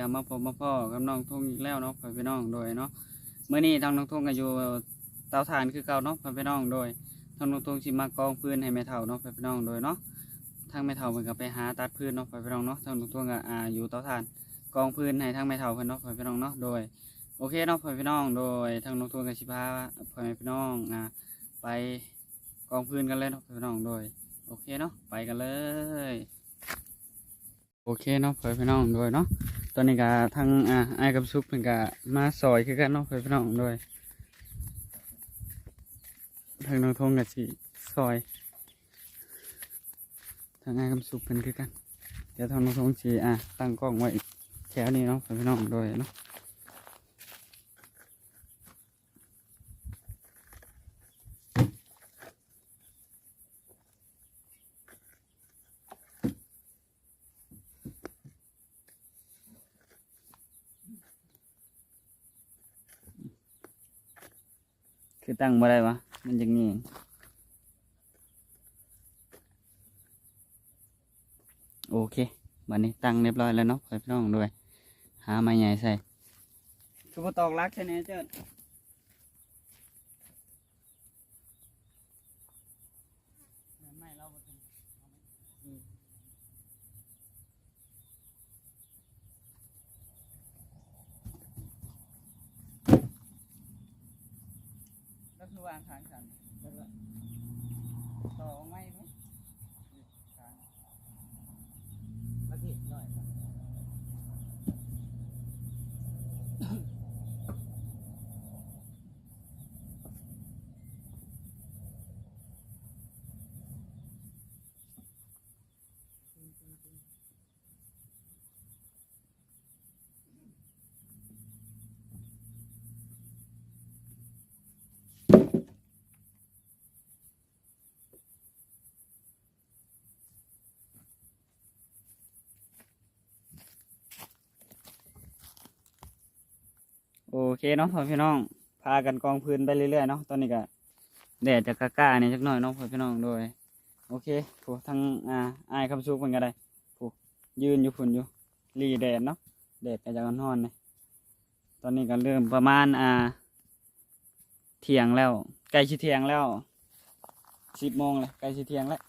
คนน้องมื้อนี้ก็มาพบมาพ่อกับน้องทุ่งอีกแล้วเนาะพ่อพี่น้องโดยเนาะเมื้อนี้ทางน้องทุ่งก็อยู่เตาถ่านคือเก่าเนาะพ่อพี่น้องโดยทางน้องทุ่งสิมากองพื้นให้แม่เฒ่าเนาะพ่อพี่น้องโดยเนาะทางแม่เฒ่าเพิ่นก็ไปหาตัดพื้นเนาะพ่อพี่น้องเนาะทางน้องทุ่งก็อ่าอยู่เตาถ่านกองพื้นให้ทางแม่เฒ่าเพิ่นเนาะพ่อพี่น้องเนาะโดยโอเคเนาะพ่อพี่น้องโดยทางน้องทุ่งก็สิพาพ่อแม่พี่น้องอ่าไปกองพื้นกันเลยเนาะพี่น้องโดยโอเคเนาะไปกันเลย เคเนาะเพื่อนพี่น้องด้วยเนาะตอนนี้ก็ทางอ่าไอ้กับซุปเป็นก็มาซอยคือกันเนาะเพื่อนพี่น้องด้วยทางน้องทงกับสีซอยทางไอ้กับซุปเป็นคือกันเดี๋ยวทางน้องทงสีอะตั้งกล้องไว้แถวนี้เนาะเพื่อนพี่น้องด้วยเนาะ ตั้งบ่ได้วะมันยังงี้โอเควันนี้ตั้งเรียบร้อยแล้วเนาะไปพี่น้องด้วย หาไม้ใหญ่ใส่คือบ่ตอกลักใช่ไหมเจ้า ไม่เราบ่ถึงอืมแล้วคือวางทางฉันแล้วก็ต่อไม่ไหมทางมาผิดหน่อยครับ โอเคเนาะพ่อพี่น้อง พากันกองพื้นไปเรื่อยๆเนาะตอนนี้ก็แดดจะกล้าๆเนี่ยจักหน่อยเนาะพ่อพี่น้องโดย โอเคผูทั้งอ่าอายคำซูเพิ่นก็ได้ผูยืนอยู่พุ่นอยู่รีแดดเนาะแดดก็จะร้อนๆเลยตอนนี้ก็เริ่มประมาณอ่าเที่ยงแล้วใกล้ชิเที่ยงแล้วสิบโมงเลยใกล้ชิเที่ยงแล้ว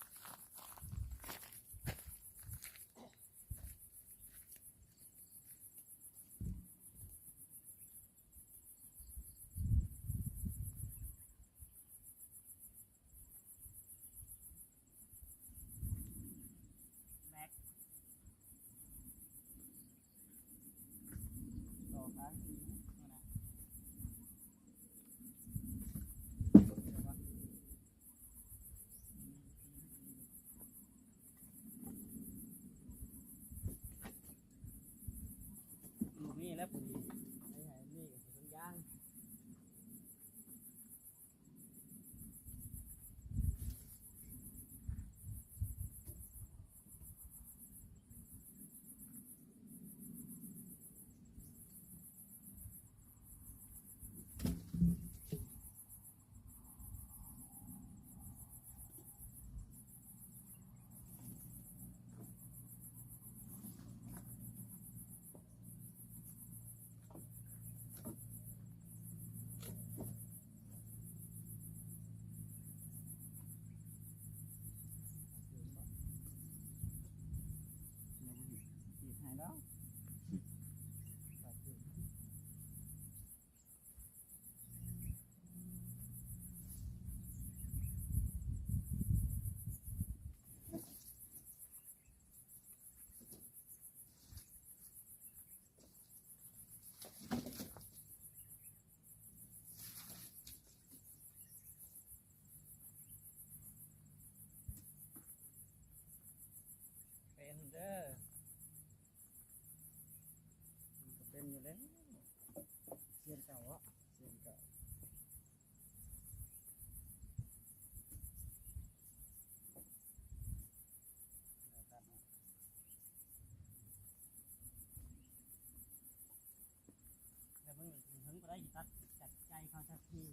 ได้ตัดจัดใจเขาสักที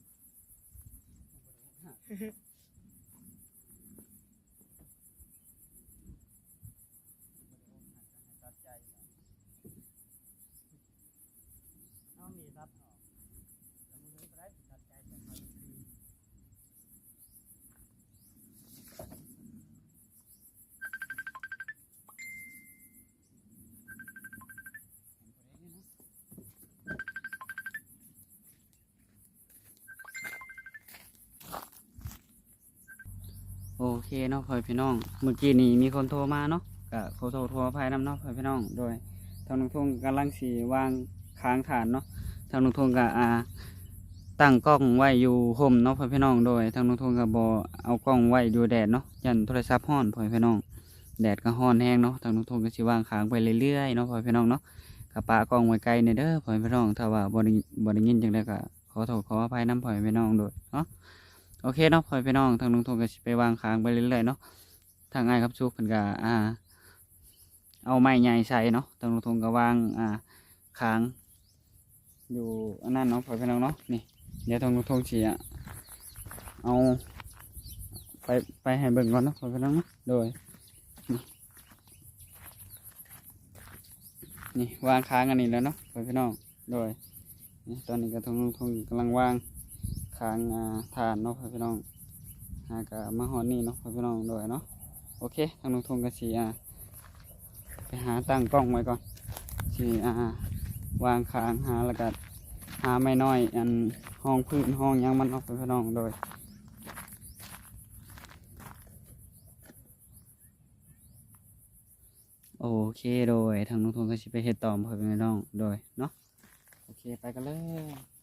เคเนาะพ่อพี่น้อง เมื่อกี้นี้มีคนโทรมาเนาะก็ขอโทษขออภัยนำเนาะพ่อพี่น้อง โดยทางนุ่งทงกำลังสีวางค้างฐานเนาะทางนุ่งทงก็อ่าตั้งกล้องไว้อยู่ห่มเนาะพ่อพี่น้อง โดยทางนุ่งทงก็บอเอากล้องไว้อยู่แดดเนาะยันโทรศัพท์ห้อนพ่อพี่น้อง แดดก็ห้อนแห้งเนาะทางนุ่งทงก็สิวางค้างไปเรื่อยๆเนาะพ่อพี่น้องเนาะกะปากล้องไว้ไกลเนี่ยเด้อพ่อพี่น้องถ้าว่าบ่ได้บ่ได้ยินจังไดก็ขอโทษขออภัยน้ำพ่อพี่น้องโดยเนาะ โอเคเนาะพ่อพี่น้องทางลุงทงก็ไปวางค้างไปเรื่อยๆเนาะทางง่ายครับชุกเพิ่นก็อ่า เอาไม้ใหญ่ใส่เนาะทางลุงทงก็วางอ่าค้างอยู่อันนั้นเนาะพ่อพี่น้องเนาะนี่เดี๋ยวทางลุงทงสิอะเอาไปไปให้เบิ่งก่อนเนาะพ่อพี่น้องเนาะโดยนี่วางค้างอันนี้แล้วเนาะพ่อพี่น้องโดยตอนนี้ก็ทางลุงทงกำลังวาง ค้างอ่าทานเนาะพ่อพี่น้องหากะมาหอนนี่เนาะพ่อพี่น้องโดยเนาะโอเคทางลุงทงก็สีอ่าไปหาตั้งกล้องไว้ก่อนสีอ่าวางค้างหาแล้วก็หาไม่น้อย อันห้องพื้นห้องยังมันเนาะพ่อพี่น้องโดยโอเคโดยทางลุงทงก็สิไปเฮ็ดต่อพ่อพี่น้องโดยเนาะโอเคไปกันเลย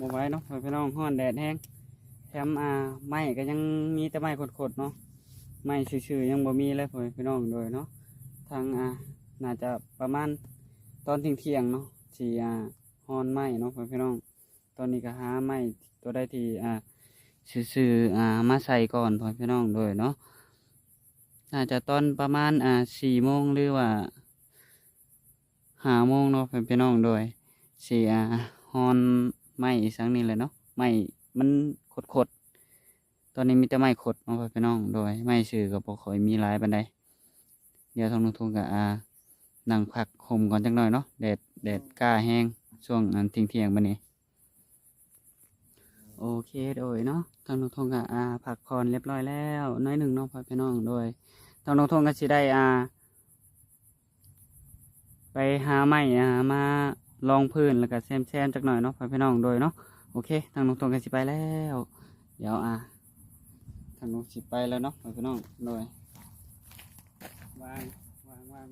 บ่ไหว้เนาะพ่อพี่น้องฮ้อนแดดแห้งแถมอ่าไม้ก็ยังมีแต่ไม้ขดๆเนาะไม้ซื่อๆยังบ่มีเลยพ่อพี่น้องโดยเนาะทางอ่าน่าจะประมาณตอนเที่ยงเนาะสิอ่าฮ้อนไม้เนาะพ่อพี่น้อง ตอนนี้ก็หาไม้ตัวได้ที่อ่าซื่อๆอ่ามาใส่ก่อนพ่อพี่น้องโดยเนาะน่าจะตอนประมาณอ่าสี่โมงหรือว่าห้าโมงเนาะพี่น้องโดยสียฮอน ไม้สังนี่แหละเนาะไม้มันขดขดๆตอนนี้มีแต่ไม้ขดเนาพ่อพี่น้องโดยไม้สื่อกับบ่ค่อยมีหลายปานใดเดี๋ยวทางลงทุนกับอานั่งพักห่มก่อนจักหน่อยเนาะแดดแดดกล้าแห้งช่วงอันเที่ยงเที่ยงบัดนี้โอเคโดยเนาะทางลงทุนกับอาพักผ่อนเรียบร้อยแล้ว น้อยหนึ่งเนาะพ่อพี่น้องโดยทางลงทุนก็สิได้อา ไปหาไม้อามา ลองพื้นแล้วก็แซมแซมๆจักหน่อยเนาะพ่อพี่น้องโดยเนาะโอเคทางน้องตรงกันสิไปแล้ว เดี๋ยวอะทางน้องสิไปแล้วเนาะพ่อพี่น้องโดยวางวางวาง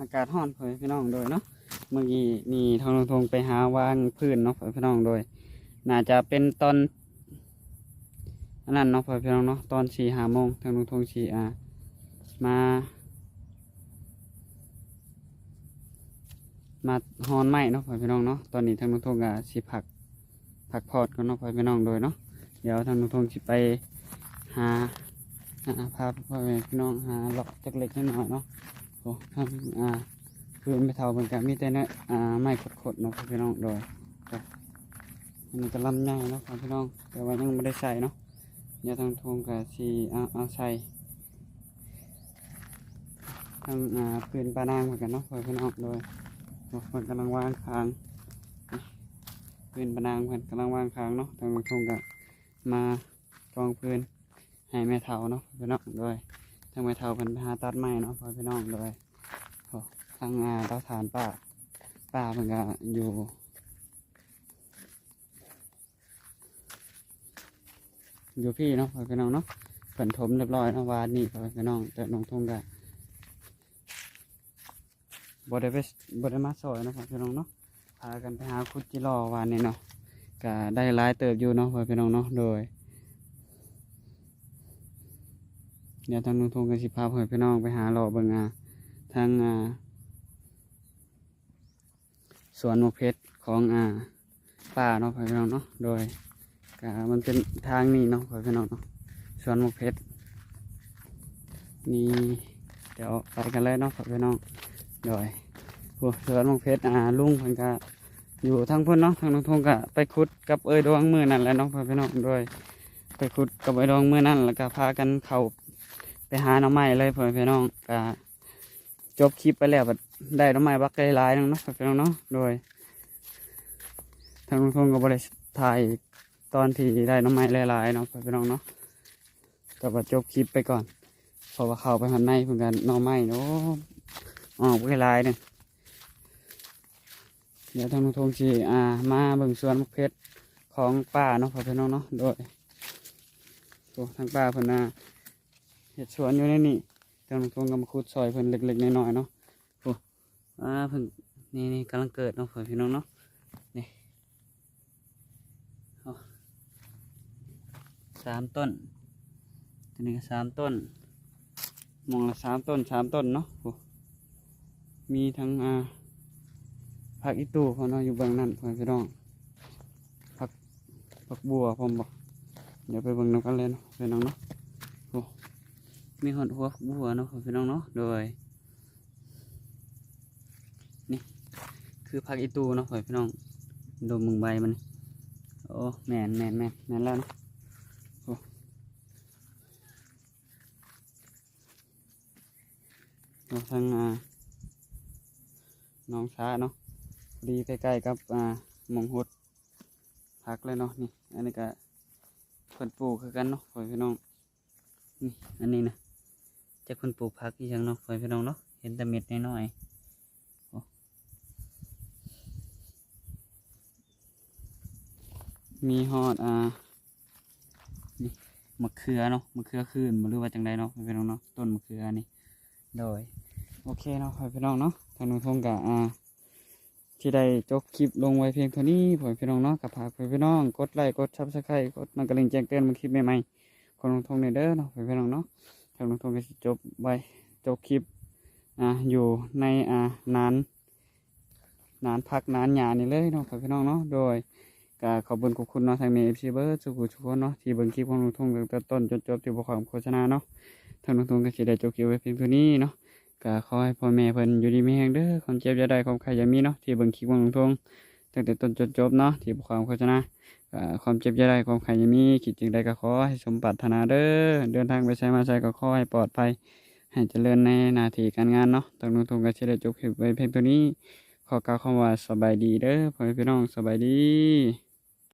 อากาศร้อนพ่อแม่พี่น้องโดยเนาะเมื่อกี้นี่ทางลงทงไปหาวางพื้นเนาะพี่น้องโดย น่าจะเป็นตอนอันนั้นเนาะพี่น้องเนาะตอนสี่ห้าโมงทางลงทงสี่อามามาฮอนไหมเนาะพี่น้องเนาะตอนนี้ทางลงทงก็สิผักผักพอดกันเนาะพี่น้องโดยเนาะเดี๋ยวทางลงทงสิไปหาอ่าพาพ่อแม่พี่น้องหาหลอกจักเล็กน้อยเนาะ โอ้ทำอ่าพื้นไม่เท่าเหมือนกันมีแต่เนื้ออ่าไม้ขดๆเนาะพี่น้องโดยครับอันนี้ก็ลำใหญ่เนาะพี่น้อง แต่ว่ายังไม่ได้ใส่เนาะเดี๋ยวทางทงกับสีเอาเอาใส่ทางอ่าพื้นปลานางเหมือนกันเนาะพี่น้องโดยโอ้เพิ่นกำลังวางคางนี่พื้นปลานางเพิ่นกำลังวางคางเนาะทางทงกับมากองพื้นให้แม่เฒ่าเนาะพี่น้องโดย ทางแม่เฒ่าเพิ่นหาตัดไม้เนาะพ่อพี่น้องโดยโอ้ทางงานเตาถ่านป้าป้าเพิ่นก็อยู่อยู่พี่เนาะพ่อพี่น้องเนาะเพิ่นถมเรียบร้อยเนาะวานนี่พ่อพี่น้องแต่น้องทงก็บ่ได้ไปบ่ได้มาซอยเนาะพ่อพี่น้องเนาะพากันไปหาคุดจิรอวานนี่เนาะก็ได้หลายเติบอยู่เนาะพ่อพี่น้องเนาะโดย เดี๋ยวทางลุงทงกับสิพาเพื่อนพี่น้องไปหาหล่อเบิงอาทางอ่าสวนมะเพชรของอ่าป่าเนาะเพื่อนพี่น้องเนาะโดยก็มันเป็นทางนี้เนาะเพื่อนพี่น้องเนาะสวนมะเพชรนี่เดี๋ยวไปกันเลยเนาะเพื่อนพี่น้องโดยโอ้สวนมะเพชรอ่าลุงเพิ่นก็อยู่ทางพุ่นเนาะทางลุงทงก็ไปขุดกับเอ้ยดวงมือนั่นแหละเนาะเพื่อนพี่น้องโดยไปขุดกับเอ้ยดวงมือนั่นแล้วก็พากันเข้า หาหน่อไม้เลยเพื่อนพี่น้องก็จบคลิปไปแล้วบัดได้หน่อไม้บักหลายๆนึงเนาะเพื่อนพี่น้องเนาะโดย ทางลุงทงก็บริถ่ายตอนที่ได้หน่อไม้หลายๆเนาะเพื่อนพี่น้องเนาะก็ว่าจบคลิปไปก่อนพราะว่าเข้าไปหันในเพื่อนกันหน่อไม้เนาะออกบักหลายๆเนี่ยเดี๋ยวทางลุงทงจีอ่ามาเบิ่งสวนมะเพชรของป้าเนาะเพื่อนพี่น้องเนาะโดยทางป้าเพิ่นน่ะ เห็ดสวนอยู่ในนี่กำลังทวงกำคุดซอยเพิ่นเล็กๆน้อยๆเนาะโอ้อ่าเพิ่นนี่นี่กำลังเกิดเนาะเพื่อนพี่น้องเนาะนี่สามต้นตัวนี้ก็สามต้นมองละสามต้นสามต้นเนาะโอ้มีทั้งอ่าผักอีตูพอเนาะอยู่เบื้องนั้นเพื่อนพี่น้องผักผักบัวผมบอกเดี๋ยวไปเบิ่งน้ำกันเลยเนาะพี่น้องเนาะ มีหดหัวบัวเนาะพี่น้องเนาะโดยนี่คือผักอีตูเนาะพี่น้องดูมึงใบมันโอ้แมนแมนแมนแมนแล้วเนาะโอ้เราทางอ่าน้องช้าเนาะดีใกล้ๆกับอ่ามงหดผักเลยเนาะนี่อันนี้ก็เพิ่นปลูกคือกันเนาะพี่น้องนี่อันนี้นะ จะคนปลูกผักอีกอย่างเนาะพี่น้องเนาะเห็นแต่เม็ดน้อยๆอ้มีฮอดอ่านี่มะเขือเนาะมะเขือคืนมารู้ว่าจังไดเนาะพี่น้องเนาะต้นมะเขือนี่โดยโอเคเนาะพี่น้องเนาะทางนุ่งทงกะอ่าที่ได้จบคลิปลงไว้เพียงเท่านี้ผมพี่น้องเนาะกับพากพี่น้องกดไลค์กดซับสไครต์กดมันกระลิ่งแจ้งเตือนมันคลิปใหม่ๆของนุ่งทงในเด้อเนาะพี่น้องเนาะ ทางลงทุก็สิจบไว้จบคลิปอ่าอยู่ในอ่านานนานพักนานหยานี่เลยเนาะพี่น้องเนาะโดยก็ขอบคุณขอบคุณเนาะทางเมฟซีเบอร์สุขุทุกคนเนาะที่เบิ่งคลิปของลงทุนตั้งแต่ต้นจนจบที่บทความโฆษณาเนาะทางลงทุนก็สิได้จบคลิปไว้เพียงเท่านี้เนาะก็ขอให้พ่อแม่เพิ่นอยู่ดีมีแรงเด้อความเจ็บจะได้ความใครจะมีเนาะที่เบิ่งคลิปของลงทุนตั้งแต่ต้นจนจบเนาะที่บทความโฆษณา ความเจ็บจะได้ความไขยังมีคิดจึงใดก็ขอให้สมปรารถนาเด้อเดินทางไปใช้มาใช้ก็ขอให้ปลอดภัย ให้เจริญในหน้าที่การงานเนาะตรงนู้นตรงก็จะได้จบคลิปไว้เพียงเท่านี้ ขอกล่าวคำว่าสบายดีเด้อพ่อแม่พี่น้องสบายดี